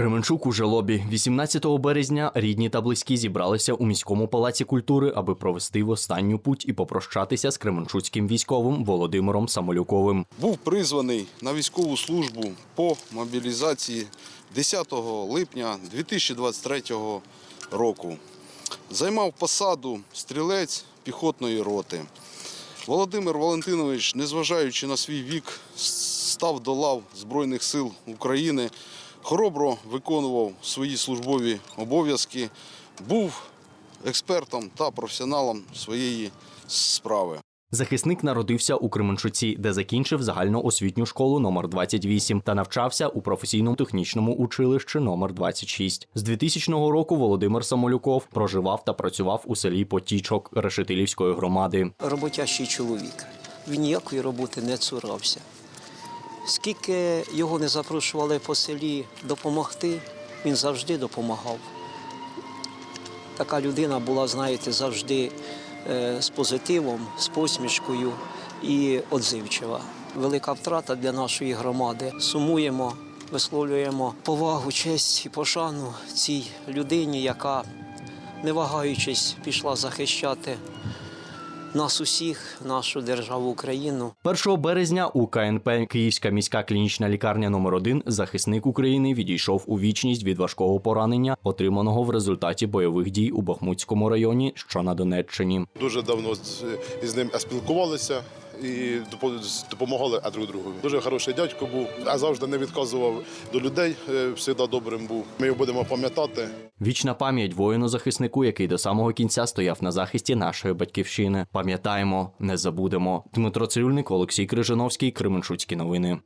Кременчук у жалобі 18 березня рідні та близькі зібралися у міському палаці культури, аби провести в останню путь і попрощатися з кременчуцьким військовим Володимиром Самолюковим. Був призваний на військову службу по мобілізації 10 липня 2023 року. Займав посаду стрілець піхотної роти. Володимир Валентинович, незважаючи на свій вік, став до лав Збройних сил України, хоробро виконував свої службові обов'язки, був експертом та професіоналом своєї справи. Захисник народився у Кременчуці, де закінчив загальноосвітню школу номер 28 та навчався у професійному технічному училищі номер 26. З 2000 року Володимир Самолюков проживав та працював у селі Потічок Решетилівської громади. роботящий чоловік. Він ніякої роботи не цурався. Скільки його не запрошували по селі допомогти, він завжди допомагав. Така людина була, знаєте, завжди е, з позитивом, з посмішкою і отзивчива. Велика втрата для нашої громади. Сумуємо, висловлюємо повагу, честь і пошану цій людині, яка, не вагаючись, пішла захищати нас усіх, нашу державу Україну. 1 березня у КНП Київська міська клінічна лікарня номер 1 захисник України відійшов у вічність від важкого поранення, отриманого в результаті бойових дій у Бахмутському районі, що на Донеччині. Дуже давно з- ним спілкувалися і допомагали друг другу. Дуже хороший дядько був, а завжди не відказував до людей. е, Завжди добрим був. Ми його будемо пам'ятати. Вічна пам'ять воїну-захиснику, який до самого кінця стояв на захисті нашої батьківщини. Пам'ятаємо, не забудемо. Дмитро Цирюльник, Олексій Крижановський, Кременчуцькі новини.